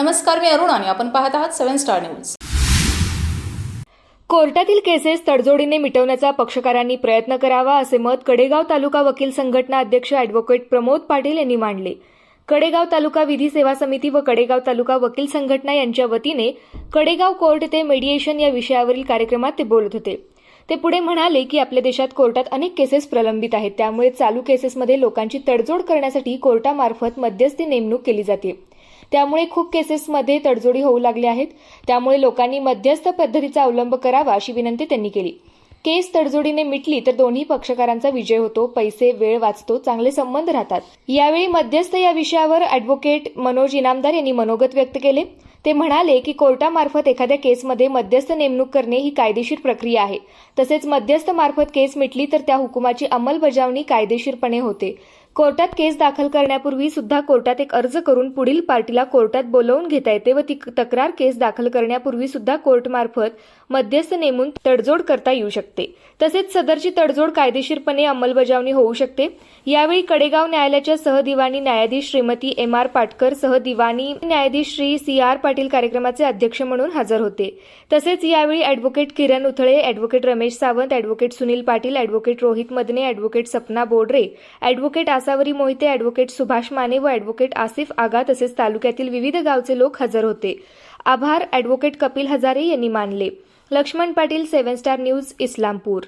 नमस्कार मी अरुण आणि आपण पाहत आहात सेव्हन स्टार न्यूज. कोर्टातील केसेस तडजोडीने मिटवण्याचा पक्षकारांनी प्रयत्न करावा असे मत कडेगाव तालुका वकील संघटना अध्यक्ष अॅडव्होकेट प्रमोद पाटील यांनी मांडले. कडेगाव तालुका विधी सेवा समिती व कडेगाव तालुका वकील संघटना यांच्या वतीने कडेगाव कोर्ट ते मेडिएशन या विषयावरील कार्यक्रमात ते बोलत होते. ते पुढे म्हणाले की आपल्या देशात कोर्टात अनेक केसेस प्रलंबित आहेत. त्यामुळे चालू केसेसमध्ये लोकांची तडजोड करण्यासाठी कोर्टामार्फत मध्यस्थी नेमणूक केली जाते. त्यामुळे खूप केसेसमध्ये तडजोडी होऊ लागल्या आहेत. त्यामुळे लोकांनी मध्यस्थ पद्धतीचा अवलंब करावा अशी विनंती त्यांनी केली. केस तडजोडीने मिटली तर दोन्ही पक्षकारांचा विजय होतो. पैसे वेळ वाचतो चांगले संबंध राहतात. यावेळी मध्यस्थ या विषयावर अॅडव्होकेट मनोज इनामदार यांनी मनोगत व्यक्त केले. ते म्हणाले की कोर्टामार्फत एखाद्या केसमध्ये मध्यस्थ नेमणूक करणे ही कायदेशीर प्रक्रिया आहे. तसेच मध्यस्थ मार्फत केस मिटली तर त्या हुकुमाची अंमलबजावणी कायदेशीरपणे होते. कोर्टात केस दाखल करण्यापूर्वी सुद्धा कोर्टात एक अर्ज करून पुढील पार्टीला कोर्टात बोलवून घेता येते व ती तक्रार केस दाखल करण्यापूर्वी सुद्धा कोर्टमार्फत मध्यस्थ नेमून तडजोड करता येऊ शकते. तसेच सदरची तडजोड कायदेशीरपणे अंमलबजावणी होऊ शकते. यावेळी कडेगाव न्यायालयाच्या सहदिवाणी न्यायाधीश श्रीमती एम आर पाटकर सहदिवाणी न्यायाधीश श्री सी आर पाटील कार्यक्रमाचे अध्यक्ष म्हणून हजर होते. तसेच यावेळी advocate Kiran Uthale advocate Ramesh Sawant advocate Sunil Patil advocate Rohit Madane advocate Sapna Bodare advocate Asawari Mohite advocate Subhash Mane व अॅडव्होकेट आसिफ आगा तसेच तालुक्यातील विविध गावचे लोक हजर होते. आभार अॅडव्होकेट कपिल हजारे यांनी मानले. Laxman Patil seven star news Islampur.